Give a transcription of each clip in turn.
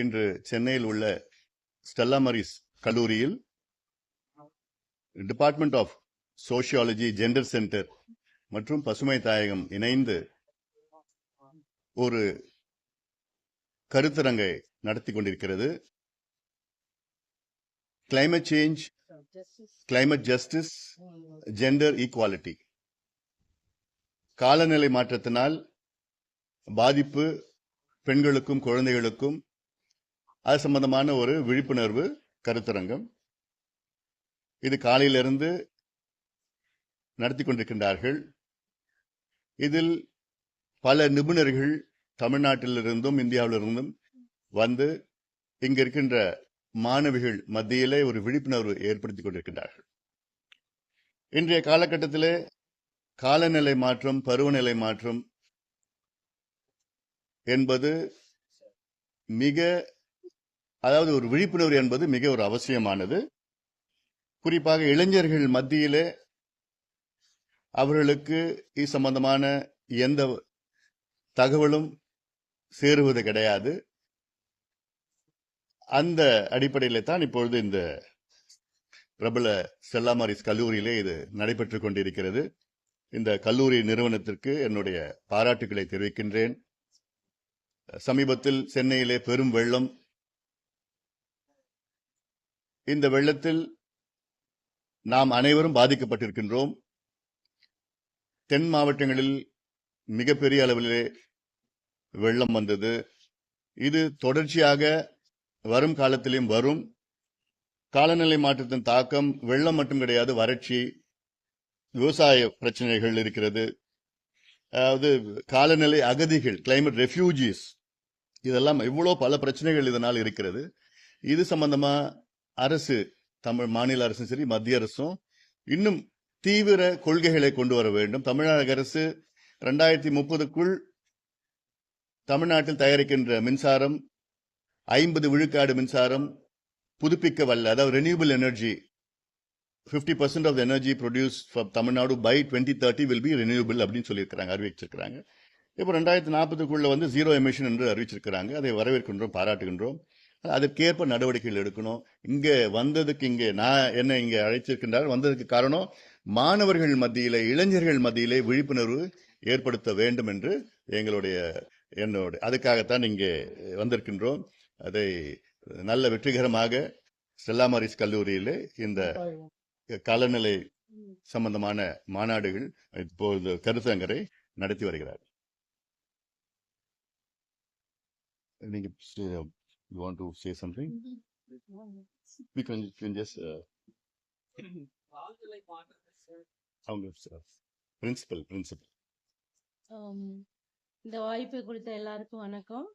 இன்று சென்னையில் உள்ள ஸ்டெல்லா மரிஸ் கல்லூரியில் department of sociology gender centre மற்றும் பசுமை தாயகம் இணைந்து ஒரு கருத்தரங்கை நடத்தி கொண்டிருக்கிறது. Climate change climate justice gender equality காலநிலை மாற்றத்தினால் பாதிப்பு பெண்களுக்கும் குழந்தைகளுக்கும் அது சம்பந்தமான ஒரு விழிப்புணர்வு கருத்தரங்கம். இது காலையிலிருந்து நடத்தி கொண்டிருக்கின்றார்கள். இதில் பல நிபுணர்கள் தமிழ்நாட்டிலிருந்தும் இந்தியாவிலிருந்தும் வந்து இங்க இருக்கின்ற மாணவிகள் மத்தியிலே ஒரு விழிப்புணர்வு ஏற்படுத்திக் கொண்டிருக்கின்றார்கள். இன்றைய காலகட்டத்திலே காலநிலை மாற்றம் பருவநிலை மாற்றம் என்பது மிக அதாவது ஒரு விழிப்புணர்வு என்பது மிக ஒரு அவசியமானது. குறிப்பாக இளைஞர்கள் மத்தியிலே அவர்களுக்கு இது சம்பந்தமான எந்த தகவலும் சேருவது கிடையாது. அந்த அடிப்படையில் தான் இப்பொழுது இந்த பிரபல செல்லாமாரிஸ் மாரிஸ் கல்லூரியிலே இது நடைபெற்று கொண்டிருக்கிறது. இந்த கல்லூரி நிறுவனத்திற்கு என்னுடைய பாராட்டுகளை தெரிவிக்கின்றேன். சமீபத்தில் சென்னையிலே பெரும் வெள்ளம் இந்த வெள்ளத்தில் நாம் அனைவரும் பாதிக்கப்பட்டிருக்கின்றோம். தென் மாவட்டங்களில் மிகப்பெரிய அளவிலே வெள்ளம் வந்தது. இது தொடர்ச்சியாக வரும் காலத்திலும் வரும். காலநிலை மாற்றத்தின் தாக்கம் வெள்ளம் மட்டும் கிடையாது வறட்சி விவசாய பிரச்சனைகள் இருக்கிறது. அதாவது காலநிலை அகதிகள் கிளைமேட் ரெஃப்யூஜிஸ் இதெல்லாம் இவ்வளோ பல பிரச்சனைகள் இதனால் இருக்கிறது. இது சம்பந்தமாக அரசு தமிழ் மாநில அரசும் சரி மத்திய அரசும் இன்னும் தீவிர கொள்கைகளை கொண்டு வர வேண்டும். தமிழக அரசு ரெண்டாயிரத்தி முப்பதுக்குள் தமிழ்நாட்டில் தயாரிக்கின்ற மின்சாரம் ஐம்பது விழுக்காடு மின்சாரம் புதுப்பிக்க வல்ல அதாவது renewable energy 50% percent of energy produce for Tamil Nadu by twenty thirty will be renewable அப்படின்னு சொல்லியிருக்கிறாங்க அறிவிச்சிருக்கிறாங்க. இப்போ ரெண்டாயிரத்தி நாற்பதுக்குள்ள வந்து ஜீரோ எமிஷன் என்று அறிவிச்சிருக்கிறாங்க. அதை வரவேற்கின்றோம் பாராட்டுகின்றோம். அதற்கேற்ப நடவடிக்கைகள் எடுக்கணும். இங்க வந்ததுக்கு இங்கே நான் என்ன இங்க அழைச்சிருக்கின்றார் வந்ததுக்கு காரணம் மாணவர்கள் மத்தியிலே இளைஞர்கள் மத்தியிலே விழிப்புணர்வு ஏற்படுத்த வேண்டும் என்று எங்களுடைய என்னோட அதுக்காகத்தான் இங்கே வந்திருக்கின்றோம். அதை நல்ல வெற்றிகரமாக செல்லாமரிஸ் மாரிஸ் கல்லூரியிலே இந்த காலநிலை சம்பந்தமான மாநாடுகள் இப்போது கருத்தங்கரை நடத்தி வருகிறார். நீங்க you want to say something we can you can just uh, அவங்க பிரின்சிபல் பிரின்சிபல் இந்த வாய்ப்பை கொடுத்த எல்லாருக்கும் வணக்கம்.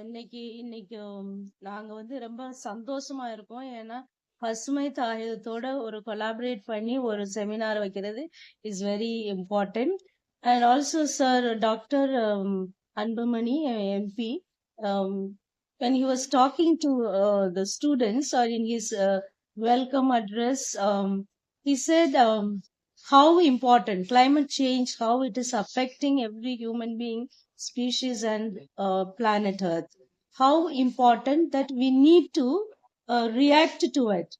இன்னைக்கு இன்னைக்கு உம், நாங்க வந்து ரொம்ப சந்தோஷமா இருக்கோம். ஏன்னா பசுமை தாயத்தோட ஒரு கொலாபரேட் பண்ணி ஒரு செமினார் வைக்கிறது is very important and also sir doctor Anbumani MP when he was talking to uh, the students or in his uh, welcome address um, he said um, how important climate change how it is affecting every human being species and uh, planet earth. How important that we need to uh, react to it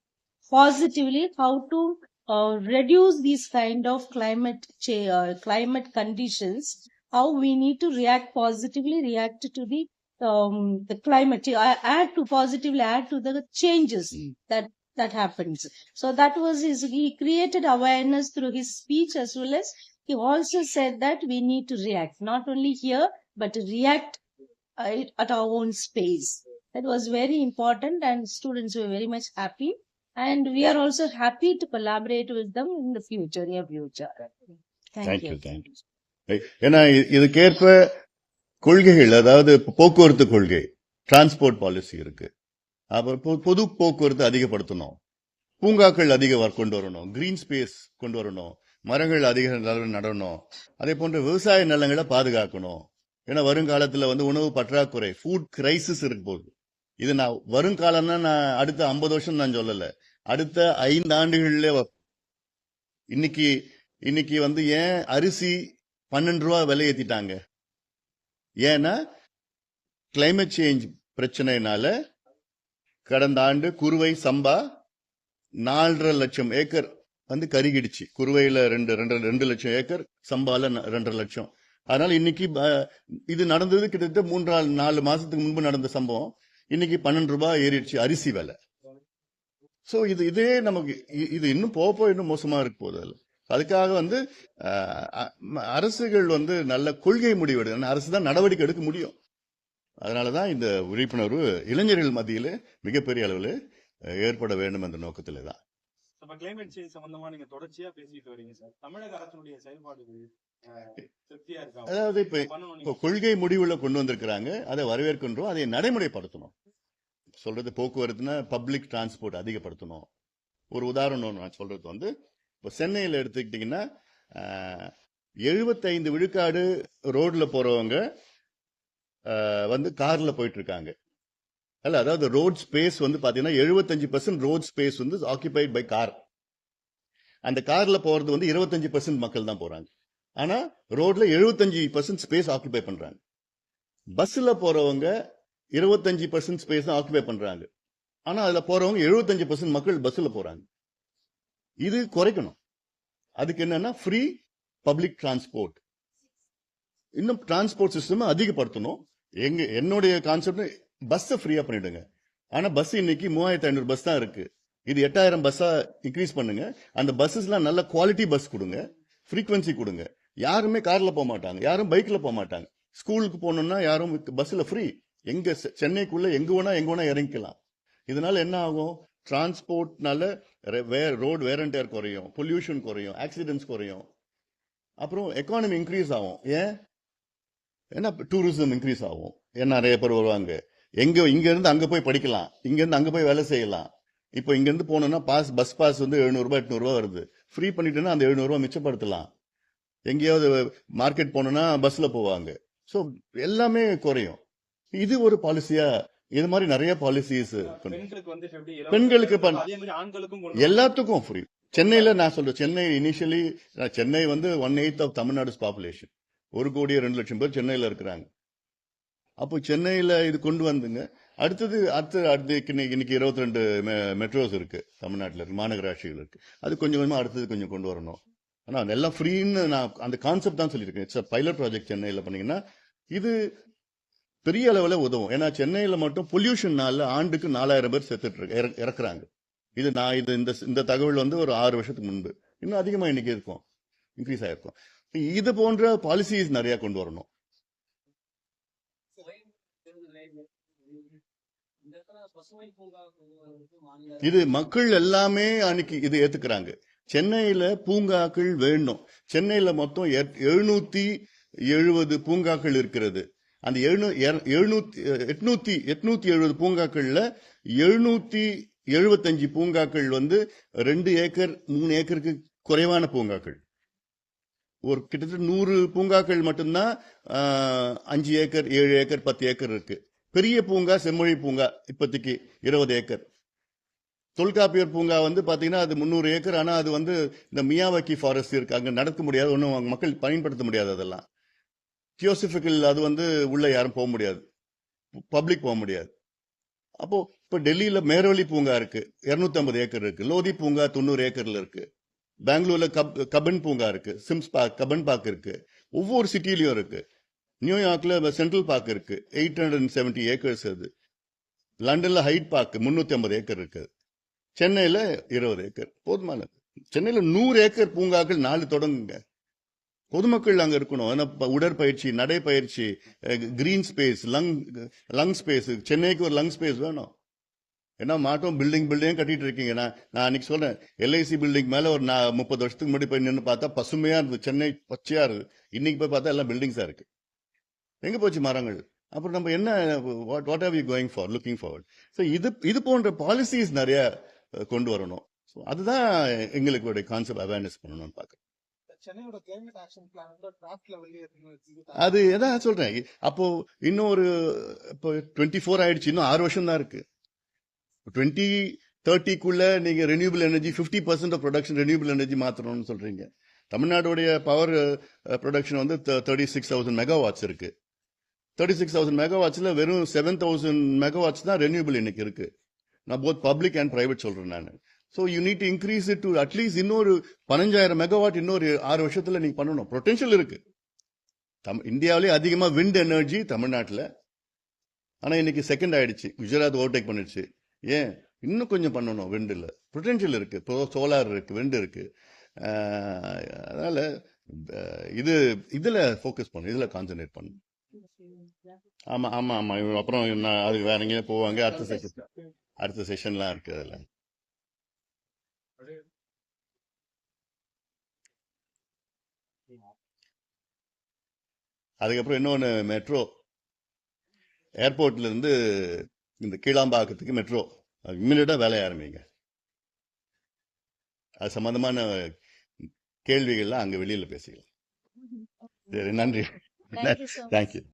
positively how to uh, reduce these kind of climate uh, climate conditions how we need to react positively react to the um, the climate cha- uh, add to positively add to the changes that that happens so that was his he created awareness through his speech as well as he also said that we need to react not only here but to react uh, it- at our own space that was very important and students were very much happy and we are also happy to collaborate with them in the future near future thank, thank you you thank you ஏன்னா இ- இதுக்கேற்ப கொள்கைகள் அதாவது போக்குவரத்து கொள்கை transport policy இருக்கு. அப்புறம் பொ- பொது போக்குவரத்து அதிகப்படுத்தணும். பூங்காக்கள் அதிக கொண்டு வரணும். கிரீன் ஸ்பேஸ் கொண்டு வரணும். மரங்கள் அதிக அளவில் நடணும். அதே போன்ற விவசாய நிலங்களை பாதுகாக்கணும். ஏன்னா வருங்காலத்தில் வந்து உணவு பற்றாக்குறை ஃபுட் கிரைசிஸ் இருக்கு போகுது இது நான் வருங்காலம்னா நான் அடுத்த ஐம்பது வருஷம் நான் சொல்லலை. அடுத்த ஐந்து ஆண்டுகளில் இன்னைக்கு இன்னைக்கு வந்து ஏன் அரிசி பன்னெண்டு ரூபா விலை ஏற்றிட்டாங்க ஏன்னா கிளைமேட் சேஞ்ச் பிரச்சனைனால கடந்த ஆண்டு குறுவை சம்பா நாலரை லட்சம் ஏக்கர் வந்து கருகிடுச்சு. குருவையில் ரெண்டு ரெண்டு ரெண்டு லட்சம் ஏக்கர் சம்பால ந- ரெண்டரை லட்சம். அதனால இன்னைக்கு இது நடந்தது கிட்டத்தட்ட மூன்று நாலு மாசத்துக்கு முன்பு நடந்த சம்பவம். இன்னைக்கு பன்னெண்டு ரூபாய் ஏறிடுச்சு அரிசி விலை. ஸோ இது இதே நமக்கு இது இன்னும் போக போக இன்னும் மோசமா இருக்கு போகுது அதுக்காக வந்து அரசுகள் வந்து நல்ல கொள்கை முடிவு அரசு தான் நடவடிக்கை எடுக்க முடியும். அதனாலதான் இந்த விழிப்புணர்வு இளைஞர்கள் மத்தியில மிகப்பெரிய அளவில் ஏற்பட வேண்டும் என்ற நோக்கத்திலே தான். இப்ப கிளைமேட் சேஞ்ச் சம்பந்தமா நீங்க தொடர்ச்சியா பேசிட்டு வரீங்க சார் தமிழக அரசினுடைய செயல்பாடுகள் அதாவது இப்ப இப்போ கொள்கை முடிவுல கொண்டு வந்திருக்கிறாங்க அதை வரவேற்கின்றோம் அதை நடைமுறைப்படுத்தணும். சொல்றது போக்குவரத்துனா பப்ளிக் டிரான்ஸ்போர்ட் அதிகப்படுத்தணும். ஒரு உதாரணம் நான் சொல்றது வந்து இப்போ சென்னையில் எடுத்துக்கிட்டிங்கன்னா எழுபத்தைந்து விழுக்காடு ரோட்டில் போகிறவங்க வந்து காரில் போயிட்டுருக்காங்க. அல்ல அதாவது ரோட் ஸ்பேஸ் வந்து பார்த்தீங்கன்னா எழுபத்தஞ்சு பர்சன்ட் ரோட் ஸ்பேஸ் வந்து ஆக்கியபைட் பை கார் அந்த காரில் போகிறது வந்து இருபத்தஞ்சு பர்சன்ட் மக்கள் தான் போகிறாங்க ஆனால் ரோட்ல எழுபத்தஞ்சு பர்சன்ட் ஸ்பேஸ் ஆக்கியபை பண்ணுறாங்க பஸ்ஸில் போகிறவங்க இருபத்தஞ்சு பர்சன்ட் ஸ்பேஸ் தான் ஆக்கியபை பண்ணுறாங்க ஆனால் அதில் போகிறவங்க எழுபத்தஞ்சு பர்சன்ட் மக்கள் பஸ்ஸில் போகிறாங்க இது குறைக்கணும். அதுக்கு என்னன்னா ஃப்ரீ பப்ளிக் டிரான்ஸ்போர்ட் இன்னும் டிரான்ஸ்போர்ட் சிஸ்டம் அதிகப்படுத்தணும். எங்க என்னுடைய கான்செப்ட் பஸ்ஸை ஃப்ரீயா பண்ணிடுங்க. ஆனா பஸ் இன்னைக்கு மூவாயிரத்தி ஐநூறு பஸ் தான் இருக்கு. இது எட்டாயிரம் பஸ்ஸா இன்க்ரீஸ் பண்ணுங்க. அந்த பஸ்ஸஸ்லாம் நல்ல குவாலிட்டி பஸ் கொடுங்க. ஃப்ரீக்வன்சி கொடுங்க. யாருமே கார்ல போக மாட்டாங்க யாரும் பைக்ல போக மாட்டாங்க ஸ்கூலுக்கு போகணும்னா யாரும் பஸ்ல ஃப்ரீ எங்க செ- சென்னைக்குள்ள எங்க வேணா எங்க வேணா இறங்கிக்கலாம். இதனால என்ன ஆகும்? டிரான்ஸ்போர்ட்னால ரோடு வேர் அண்ட் டேர் குறையும் பொல்யூஷன் குறையும் ஆக்சிடென்ட்ஸ் குறையும். அப்புறம் எக்கானமி இன்க்ரீஸ் ஆகும். ஏன்? ஏன்னா டூரிசம் இன்க்ரீஸ் ஆகும். ஏன்னா நிறைய பேர் வருவாங்க? எங்கே இங்கேருந்து அங்கே போய் படிக்கலாம். இங்கேருந்து அங்கே போய் வேலை செய்யலாம். இப்போ இங்கேருந்து போனோம்னா பாஸ் பஸ் பாஸ் வந்து எழுநூறுபா எட்நூறுபா வருது. ஃப்ரீ பண்ணிட்டோன்னா அந்த எழுநூறுபா மிச்சப்படுத்தலாம். எங்கேயாவது மார்க்கெட் போனோம்னா பஸ்ஸில் போவாங்க. ஸோ எல்லாமே குறையும். இது ஒரு பாலிசியாக இது மாதிரி நிறைய பாலிசிஸ் பெண்களுக்கு எல்லாத்துக்கும் ஃப்ரீ சென்னையில நான் சொல்றேன் சென்னை இனிஷியலி சென்னை வந்து one eighth of Tamil Nadu population ஒரு கோடியே ரெண்டு லட்சம் பேர் சென்னையில இருக்கிறாங்க. அப்போ சென்னையில இது கொண்டு வந்துங்க. அடுத்தது அடுத்து அடுத்து இன்னைக்கு இன்னைக்கு இருபத்தி ரெண்டு மெட்ரோஸ் இருக்கு தமிழ்நாட்டில் இருக்கு மாநகராட்சிகள் இருக்கு. அது கொஞ்சம் கொஞ்சமா அடுத்தது கொஞ்சம் கொண்டு வரணும். ஆனா அதெல்லாம் ஃப்ரீன்னு நான் அந்த கான்செப்ட் தான் சொல்லியிருக்கேன். இட்ஸ் பைலட் ப்ராஜெக்ட் சென்னையில பண்ணீங்கன்னா இது பெரிய அளவில் உதவும். ஏன்னா சென்னையில் மட்டும் பொல்யூஷன்னால ஆண்டுக்கு நாலாயிரம் பேர் செத்துட்டு இருக்கு இறக்குறாங்க. இது நான் இது இந்த இந்த தகவல் வந்து ஒரு ஆறு வருஷத்துக்கு முன்பு. இன்னும் அதிகமாக இன்னைக்கு இருக்கும். இன்க்ரீஸ் ஆயிருக்கும். இது போன்ற பாலிசிஸ் நிறைய கொண்டு வரணும். இது மக்கள் எல்லாமே அன்னைக்கு இது ஏத்துக்கிறாங்க. சென்னையில பூங்காக்கள் வேணும். சென்னையில மொத்தம் எழுநூத்தி எழுபது பூங்காக்கள் இருக்கிறது. அந்த எழுநூத்தி எட்நூத்தி எட்நூத்தி எழுபது பூங்காக்கள்ல எழுநூத்தி எழுபத்தஞ்சு பூங்காக்கள் வந்து ரெண்டு ஏக்கர் மூணு ஏக்கருக்கு குறைவான பூங்காக்கள். ஒரு கிட்டத்தட்ட நூறு பூங்காக்கள் மட்டும்தான் அஞ்சு ஏக்கர் ஏழு ஏக்கர் பத்து ஏக்கர் இருக்கு. பெரிய பூங்கா செம்மொழி பூங்கா இப்போதைக்கு இருபது ஏக்கர். தொல்காப்பியர் பூங்கா வந்து பார்த்தீங்கன்னா அது முந்நூறு ஏக்கர் ஆனால் அது வந்து இந்த மியாவக்கி ஃபாரஸ்ட் இருக்கு. அங்கே நடக்க முடியாது ஒன்றும் மக்கள் பயன்படுத்த முடியாது அதெல்லாம். கியோசிஃபிக்கல் அது வந்து உள்ளே யாரும் போக முடியாது. பப்ளிக் போக முடியாது. அப்போது இப்போ டெல்லியில் மேரவழி பூங்கா இருக்குது இரநூத்தம்பது ஏக்கர் இருக்குது லோதி பூங்கா தொண்ணூறு ஏக்கரில் இருக்குது பெங்களூரில் கப் கபன் பூங்கா இருக்குது சிம்ஸ் பார்க் கபன் பார்க் இருக்குது ஒவ்வொரு சிட்டிலையும் இருக்குது நியூயார்க்கில் சென்ட்ரல் பார்க் இருக்குது eight hundred and seventy acres அது. லண்டனில் ஹைட் பார்க் முந்நூற்றி ஐம்பது ஏக்கர் இருக்குது சென்னையில் இருபது ஏக்கர். போதுமானது சென்னையில் நூறு ஏக்கர் பூங்காக்கள் நாலு தொடங்குங்க. பொதுமக்கள் அங்க இருக்கணும். ஏன்னா உடற்பயிற்சி நடைப்பயிற்சி green space lung lung space சென்னைக்கு ஒரு லங் ஸ்பேஸ் வேணும். ஏன்னா மாட்டோம் பில்டிங் பில்டிங் கட்டிட்டு இருக்கீங்க. நான் நான் அன்னைக்கு சொல்றேன் எல்ஐசி பில்டிங் மேல ஒரு நான் முப்பது வருஷத்துக்கு முன்னாடி போய் நின்று பார்த்தா பசுமையா இருந்தது. சென்னை பச்சையா இருக்கு இன்னைக்கு போய் பார்த்தா எல்லாம் பில்டிங்ஸா இருக்கு. எங்க போச்சு மரங்கள்? அப்புறம் நம்ம என்ன what what are you going for looking forward so இது இது போன்ற பாலிசிஸ் நிறைய கொண்டு வரணும். ஸோ அதுதான் எங்களுக்கு கான்செப்ட் அவேர்னஸ் பண்ணணும்னு பார்க்குறேன். அது எதான் சொல்றேன். அப்போ இன்னும் ஒரு இப்போ டுவெண்ட்டி ஃபோர் ஆயிடுச்சு. இன்னும் ஆறு வருஷம் தான் இருக்கு. டுவெண்ட்டி தேர்ட்டிக்குள்ள நீங்க renewable energy fifty percent of production renewable energy மாத்தணும்னு சொல்றீங்க. தமிழ்நாடுடைய பவர் ப்ரொடக்ஷன் வந்து தேர்ட்டி சிக்ஸ் தௌசண்ட் மெகாவாட்ஸ் இருக்கு. தேர்ட்டி சிக்ஸ் தௌசண்ட் மெகாவாட்ஸில் வெறும் செவன் தௌசண்ட் மெகாவாட்ஸ் தான் ரெனியூபிள் இன்னைக்கு இருக்கு. நான் போத் பப்ளிக் அண்ட் பிரைவேட் சொல்றேன் நான். So you need increase it to at least இன்னொரு பதினஞ்சாயிரம் மெகாவாட் இன்னொரு ஆறு வருஷத்துல நீங்கள் பண்ணணும். பொட்டென்ஷியல் இருக்கு. தம் இந்தியாவிலே அதிகமா விண்ட் எனர்ஜி தமிழ்நாட்டில். ஆனா இன்னைக்கு செகண்ட் ஆயிடுச்சு. குஜராத் ஓவர்டேக் பண்ணிடுச்சு. ஏன்? இன்னும் கொஞ்சம் பண்ணணும் விண்டில் பொட்டென்ஷியல் இருக்கு. இப்போ சோலார் இருக்கு விண்ட் இருக்கு. அதனால இது இதுல ஃபோக்கஸ் பண்ணு. இதுல கான்சென்ட்ரேட் பண்ணு. ஆமா ஆமா ஆமா. அப்புறம் நான் அதுக்கு வேற எங்கேயும் போவாங்க. அடுத்த செஷன் அடுத்த செஷன்லாம் இருக்கு அதுல. அதுக்கப்புறம் இன்னொன்று மெட்ரோ ஏர்போர்ட்ல இருந்து இந்த கீழாம்பாக்கத்துக்கு மெட்ரோ இம்மிடியா வேலைய ஆரம்பிங்க. அது சம்பந்தமான கேள்விகள்லாம் அங்க வெளியில பேசிக்கலாம். சரி நன்றி. தேங்க்யூ